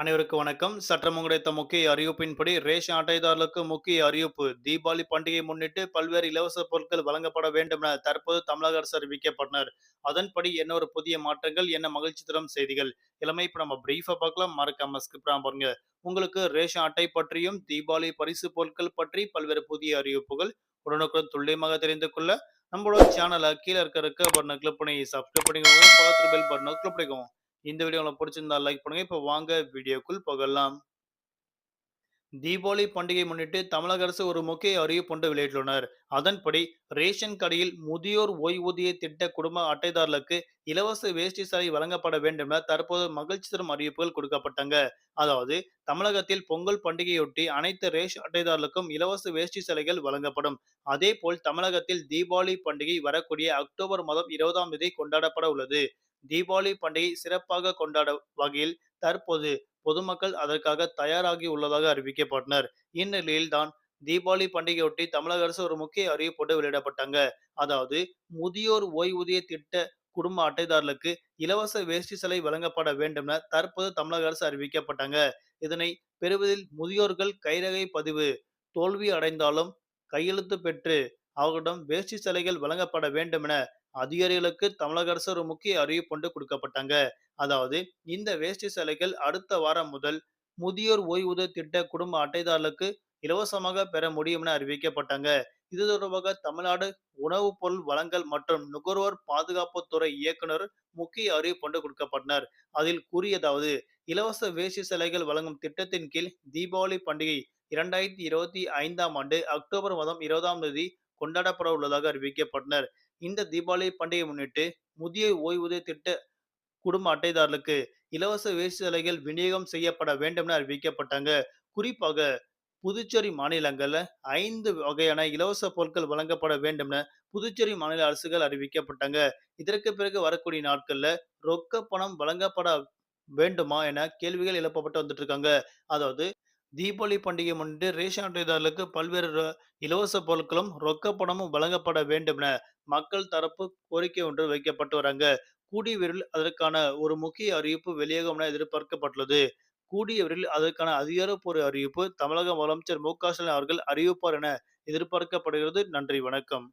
அனைவருக்கும் வணக்கம். சற்றம் கிடைத்த முக்கிய அறிவிப்பின்படி ரேஷன் அட்டைதாரர்களுக்கு முக்கிய அறிவிப்பு தீபாவளி பண்டிகையை முன்னிட்டு பல்வேறு இலவச பொருட்கள் வழங்கப்பட வேண்டும் என தற்போது தமிழக அரசு அறிவிக்கப்பட்டனர். அதன்படி என்ன ஒரு புதிய மாற்றங்கள் என்ன மகிழ்ச்சி தரும் செய்திகள் இளமை இப்ப நம்ம பிரீஃபா பார்க்கலாம். மறக்காம ஸ்கிப் பாருங்க. உங்களுக்கு ரேஷன் அட்டை பற்றியும் தீபாவளி பரிசு பொருட்கள் பற்றி பல்வேறு புதிய அறிவிப்புகள் உடனுக்குடன் துல்லியமாக தெரிந்து கொள்ள நம்மளோட சேனலை கீழே இருக்க இருக்க பட்டனை கிளிக் பண்ணி சப்ஸ்கிரைப் பண்ணிக்கோங்க. பக்கத்தில் பெல் பட்டனை கிளிக் பண்ணிக்கோங்க. இந்த வீடியோ உங்களுக்கு பிடிச்சிருந்தா லைக் பண்ணுங்க. இப்போ வாங்க வீடியோக்குள் போகலாம். தீபாவளி பண்டிகை முன்னிட்டு தமிழக அரசு ஒரு முக்கிய அறிவிப்பு வெளியிட்டுள்ளனர் அதன்படி ரேஷன் கடையில் முதியோர் ஓய்வூதிய திட்ட குடும்ப அட்டைதாரர்களுக்கு இலவச வேஷ்டி சாலை வழங்கப்பட வேண்டும் என தற்போது மகிழ்ச்சி தரும் அறிவிப்புகள் கொடுக்கப்பட்டாங்க. அதாவது தமிழகத்தில் பொங்கல் பண்டிகையொட்டி அனைத்து ரேஷன் அட்டைதாரர்களுக்கும் இலவச வேஷ்டி சாலைகள் வழங்கப்படும். அதே போல் தமிழகத்தில் தீபாவளி பண்டிகை வரக்கூடிய அக்டோபர் மாதம் இருபதாம் தேதி கொண்டாடப்பட உள்ளது. தீபாவளி பண்டிகை சிறப்பாக கொண்டாட வகையில் தற்போது பொதுமக்கள் அதற்காக தயாராகி உள்ளதாக அறிவிக்கப்பட்டனர். இந்நிலையில் தான் தீபாவளி பண்டிகையொட்டி தமிழக அரசு ஒரு முக்கிய அறிவிப்போடு வெளியிடப்பட்டாங்க. அதாவது முதியோர் ஓய்வூதிய திட்ட குடும்ப அட்டைதாரர்களுக்கு இலவச வேஷ்டி சிலை வழங்கப்பட வேண்டும் என தற்போது தமிழக அரசு அறிவிக்கப்பட்டாங்க. இதனை பெறுவதில் முதியோர்கள் கைரகை பதிவு தோல்வி அடைந்தாலும் கையெழுத்து பெற்று அவர்களிடம் வேஷ்டி சிலைகள் வழங்கப்பட வேண்டும் என அதிகாரிகளுக்கு தமிழக அரசு ஒரு முக்கிய அறிவிப்பு கொடுக்கப்பட்டாங்க. அதாவது இந்த வேஷ்டி சிலைகள் அடுத்த வாரம் முதல் முதியோர் ஓய்வூதிய திட்ட குடும்ப அட்டைதாரர்களுக்கு இலவசமாக பெற முடியும் என அறிவிக்கப்பட்டாங்க. இது தொடர்பாக தமிழ்நாடு உணவுப் பொருள் வழங்கல் மற்றும் நுகர்வோர் பாதுகாப்புத்துறை இயக்குனர் முக்கிய அறிவிப்பு ஒன்று கொடுக்கப்பட்டனர். அதில் கூறியதாவது இலவச வேஷ்டி சிலைகள் வழங்கும் திட்டத்தின் கீழ் தீபாவளி பண்டிகை இரண்டாயிரத்தி இருபத்தி ஐந்தாம் ஆண்டு அக்டோபர் மாதம் இருபதாம் தேதி கொண்டாடப்பட உள்ளதாக அறிவிக்கப்பட்டனர். இந்த தீபாவளி பண்டிகை முன்னிட்டு முதிய ஓய்வூதிய திட்ட குடும்ப அட்டைதாரர்களுக்கு இலவச வேஷ்டி விநியோகம் செய்யப்பட வேண்டும் என அறிவிக்கப்பட்டாங்க. குறிப்பாக புதுச்சேரி மாநிலங்கள்ல ஐந்து வகையான இலவச பொருட்கள் வழங்கப்பட வேண்டும் என புதுச்சேரி மாநில அரசுகள் அறிவிக்கப்பட்டாங்க. இதற்கு பிறகு வரக்கூடிய நாட்கள்ல ரொக்க பணம் வழங்கப்பட வேண்டுமா என கேள்விகள் எழுப்பப்பட்டு வந்துட்டு இருக்காங்க. அதாவது தீபாவளி பண்டிகை முன்னிட்டு ரேஷன் அட்டைதாரர்களுக்கு பல்வேறு இலவச பொருட்களும் ரொக்க பணமும் வழங்கப்பட வேண்டும் என மக்கள் தரப்பு கோரிக்கை ஒன்று வைக்கப்பட்டு வராங்க. கூடிய விரைவில் அதற்கான ஒரு முக்கிய அறிவிப்பு வெளியாகும் என எதிர்பார்க்கப்பட்டுள்ளது. கூடிய விரைவில் அதற்கான அதிகாரப்பூர்வ அறிவிப்பு தமிழக முதலமைச்சர் மு க ஸ்டாலின் அவர்கள் அறிவிப்பார் என எதிர்பார்க்கப்படுகிறது. நன்றி வணக்கம்.